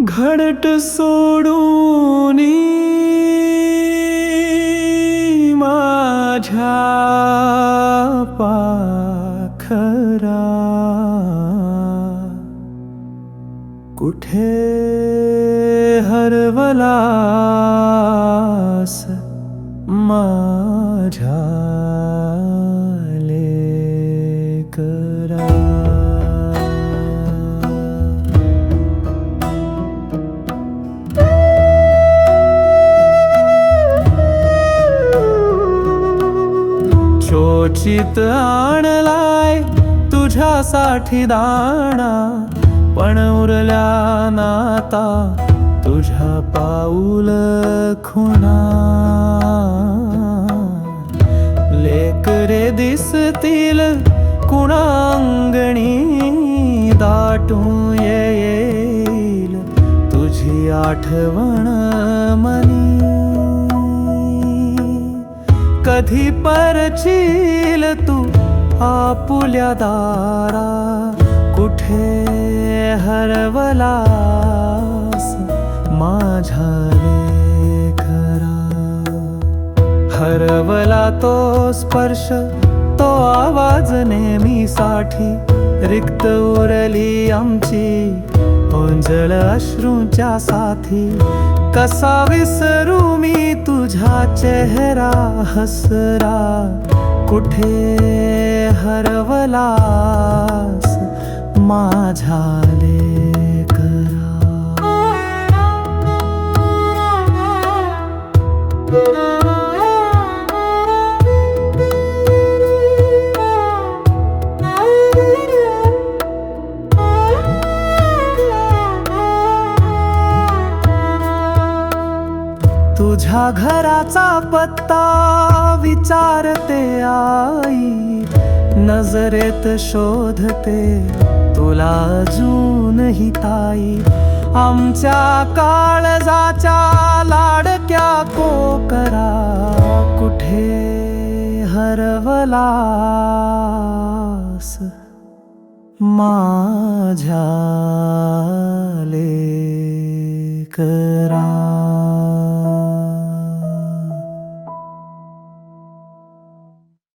घडट सोडून माझ्या पाखरा. कुठे हरवलास मा? क्वचित आणलाय तुझ्यासाठी दाणा पण उरल्या नाता तुझ्या पाऊल खुणा. लेकरे दिसतील कुणा अंगणी दाटू येईल तुझी आठवण मन कधी परचील तू आपुल्या दारा? कुठे हरवलास माझ्या खरा हरवला तो स्पर्श तो आवाज नेहमीसाठी. रिक्त उरली आमची ओंजळ अश्रूंच्या साथी. कसा विसरू मी तुझा चेहरा हसरा कुठे हरवलास? माझ्या लेकरा. तुझ्या घराचा पत्ता विचारते आई. नजरेत शोधते तुला अजूनही ताई. आमच्या काळजाच्या लाडक्या कोकरा कुठे हरवलास? माझ्या लेकरा.